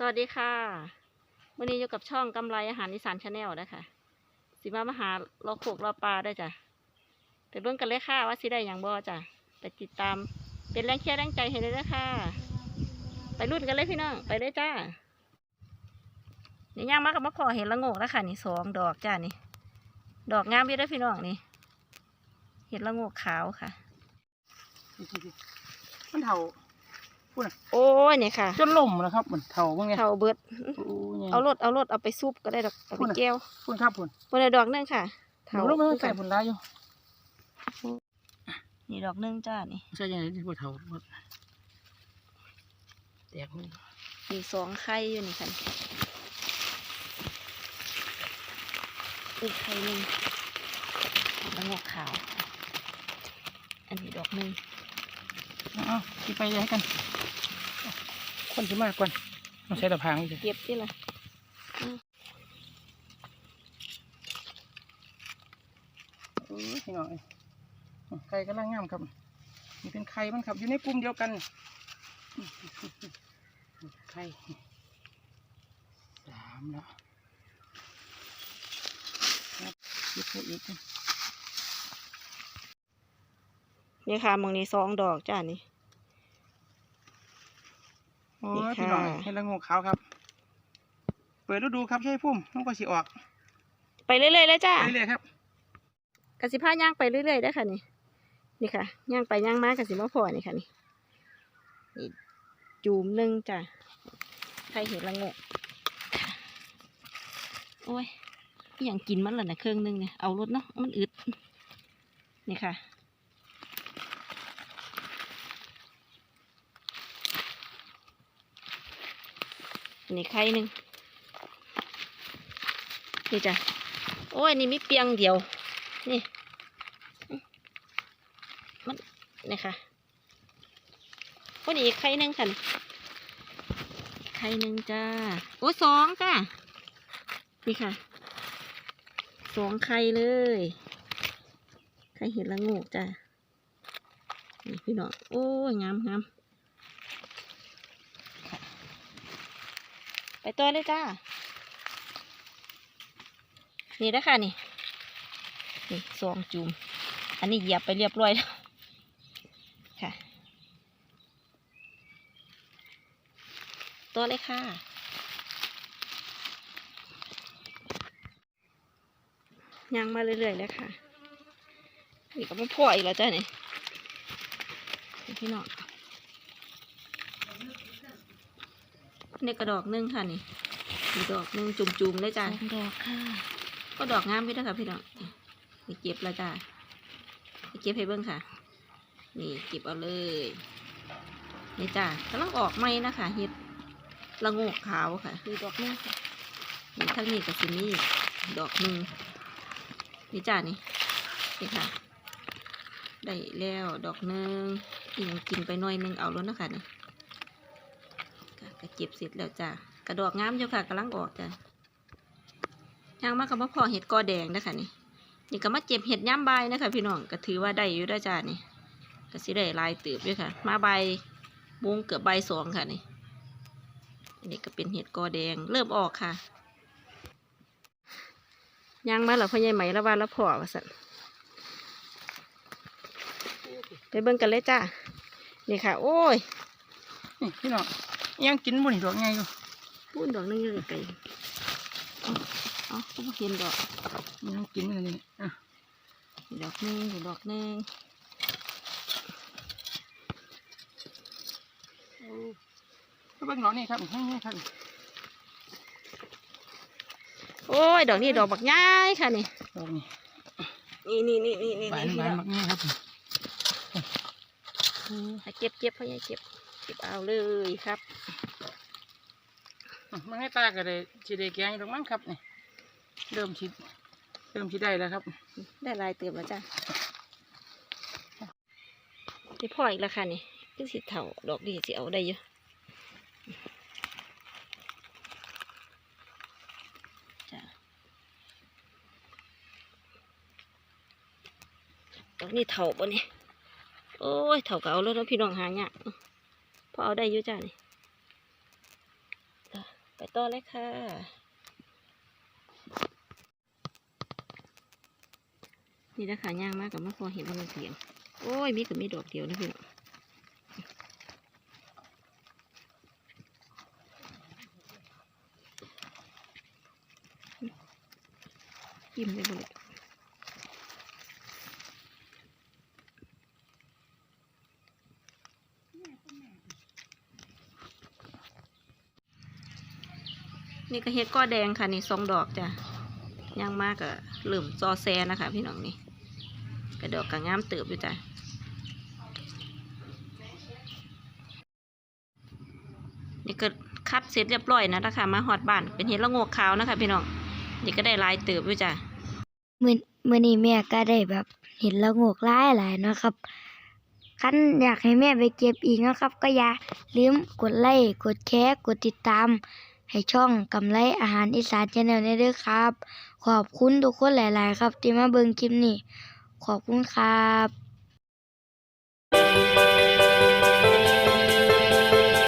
สวัสดีค่ะวันนี้อยู่กับช่องกำไรอาหารอีสานชาแนลนะคะสิมามาหาเราโขกเราปลาได้จ้ะไปเบิ่งกันเลยค่ะว่าสิได้อย่างบ่จ้ะไปติดตามเป็นแรงเชียร์แรงใจให้เลยนะคะไปรุ่นกันเลยพี่น้องไปเลยจ้านี่ย่างมากับมะพร้าวเห็นละงกแล้วค่ะนี่สองดอกจ้านี่ ดอกงามอยู่เด้พี่น้องนี่ เห็ดละงกขาวค่ะมันเท่า โอ้ยเนี่ยค่ะจนล่มแล้วครับมันเท่าบ้างไงเท่าเบิดโอ้ยเอารถเอารถเอาไปซุปก็ได้ดอกเอาไปแก้วคุณครับคุณบนดอกหนึงค่ะเท่าล่มไม่ต้องใส่ผลร้ายอยู่นี่ดอกหนึงจ้านี่ใส่ยังไงที่ปวดเท่าหมดแตกมือมีสองไข่อยู่นี่ค่ะอีกไข่หนึ่งแล้วงอกขาว อันนี้ดอกหนึ่งเอาที่ไปเลยให้กัน คนที่มากกว่าต้องใช้ตะพางนี่สิเก็บที่ละโอ้ยพี่น้อยไข่กำลังงามครับนี่เป็นไข่มันครับ อยู่ในกลุ่มเดียวกันไข่สามแล้วครับเก็บไปอีกนะนี่ค่ะมองนี้สองดอกจ้านี่ โอ้นี่ยค่ะพี่น้อยให้ละงูขาวครับ เปิดดูดูครับใช่พุ่มมันก็สิออก ไปเรื่อยๆเลยจ้าไปเรื่อยๆครับกสิพาย่างไปเรื่อยๆได้อค่ะนี่นี่ค่ะย่างไปย่างมากสิมาพอนี่ค่ะนี่นี่จูมหนึ่งจ้ะใครเห็นละโงกค่ะโอ้ยอหย่างกินมันล่ะนะเครื่องหนึงเนี่ยเอารถเนาะมันอึดนี่ค่ะ อั นนี้ไข่หนึ่งนี่จ้ะ โอ้ยนี่มีเปียงเดียว นี่มันนี่ค่ะคนอีกไข่หนึ่งค่ะนี่ไข่หนึ่งจ้า โอ้สองจ้านี่ค่ะสองไข่เลยไข่เห็ดละโงกจ้านี่พี่น้อง โอ้ยงามงามค่ะไป ตัวเลยจ้า นี่นะค่ะนี่ นี่ซองจุ่ม อันนี้เหยียบไปเรียบร้อยแล้วค่ะตัวเลยค่ะย่างมาเรื่อยๆเลยค่ะ นี่ก็ไม่พ่ออีกแล้วจ้ะนี่นี่พี่น้อง นี่กระดอกหนึงค่ะนี่อีกดอกหนึงจุ่มๆเลยจ้ะดอกค่ะ ก็ดอกงามพี่นะคะพี่น้องนี่เก็บแล้วจ้านี่เก็บให้เบิ้งค่ะ นี่เก็บเอาเลยนี่จ้ากำลังออกไหมนะคะเห็ดละโงกขาวค่ะคือดอกนึงค่ะนี่ทั้งนี้กับสินี่ดอกหนึ่งนี่จ้านี่นี่ค่ะได้แล้วดอกหนึ่งอีกอย่างกินไปหน่อยหนึงเอาแล้วนะคะนี่ ค่ะก็เก็บเสร็จแล้วจ้ากระดอกงามอยู่ค่ะกำลังออกจ้าย่างมากกับว่าพอเห็ดกอแดงนะคะนี่นี่ก็มาเจ็บเห็ดย่ำใบนะคะพี่น้องก็ถือว่าได้อยู่ได้อจ้านี่ก็สิได้ลายตืบด้วยค่ะ มาใบวงเกือบใบสองค่ะนี่อันนี้ก็เป็นเห็ดกอแดงเริ่มออกค่ะย่างมาแล้วพ่อใหญ่ไหมละว่าละพอว่าสันไปเบิ่งกันเลยจ้านี่ค่ะ โอ้ยนี่พี่น้อง ยังกินบ่นี่ดอกไงอยู่พูนดอกนึงอยู่ไกลๆเอาเอาก็บ่เห็นดอกยังกินมันนี่อะดอกหนึงดอกหนึงก็เบิ่งดอกนี่ครับให้นี่ครับโอ้ยดอกนี้ดอกบักย้ายค่ะนี่ดอกนี่นี่นี่นี่นี่นี่หวานนี่หวานมากนี่ครับให้เก็บเก็บพ่อใหญ่เก็บเก็บเอาเลยครับมันให้ตาก็ได้สิได้แกงอยู่ดอกมั้งครับนี่เริ่มชิเริ่มชิได้แล้วครับ ได้ลายเติมแล้วจ้ะนี่พ่ออีกแล้วค่ะนี่คือสิเถาดอกดีสิเอาได้เยอะจ้ะดอกนี้เถาบ่เนี่โอ้ยเถาก็เอาแล้วพี่น้องหาเนี่ย อเอาได้ยู่จ้ะนี่ไปต่อเลยค่ะ นี่นะคะย่างมากกับมะพร้าวเห็นว่ามันเสียง โอ้ยมีกับมีดอกเดียวนะพี่น้องยิ้มได้บ่เล นี่ก็เฮ็ดก้อแดงค่ะนี่สองดอกจ้ะย่างมากกับเหลื่อมซอแซนะคะ พี่น้องนี่กระดอกกระงามเติบอยู่จ้ะนี่ก็คัดเสร็จเรียบร้อยนะนะคะมาหอดบ้านเป็นเห็ดละโงกขาวนะคะ พี่น้องนี่ก็ได้ลายเติบอยู่จ้ะมื้อมื้อนี้แม่ก็ได้แบบเห็นละโงกลายหลายนะครับคันอยากให้แม่ไปเก็บอีกนะครับ ก็อย่าลืมกดไลค์กดแชร์กดติดตาม ให้ช่องกำไรอาหารอีสานชาแนลได้ด้วยครับ ขอบคุณทุกคนหลาย ๆ ครับ ที่มาเบิ่งคลิปนี้ ขอบคุณครับ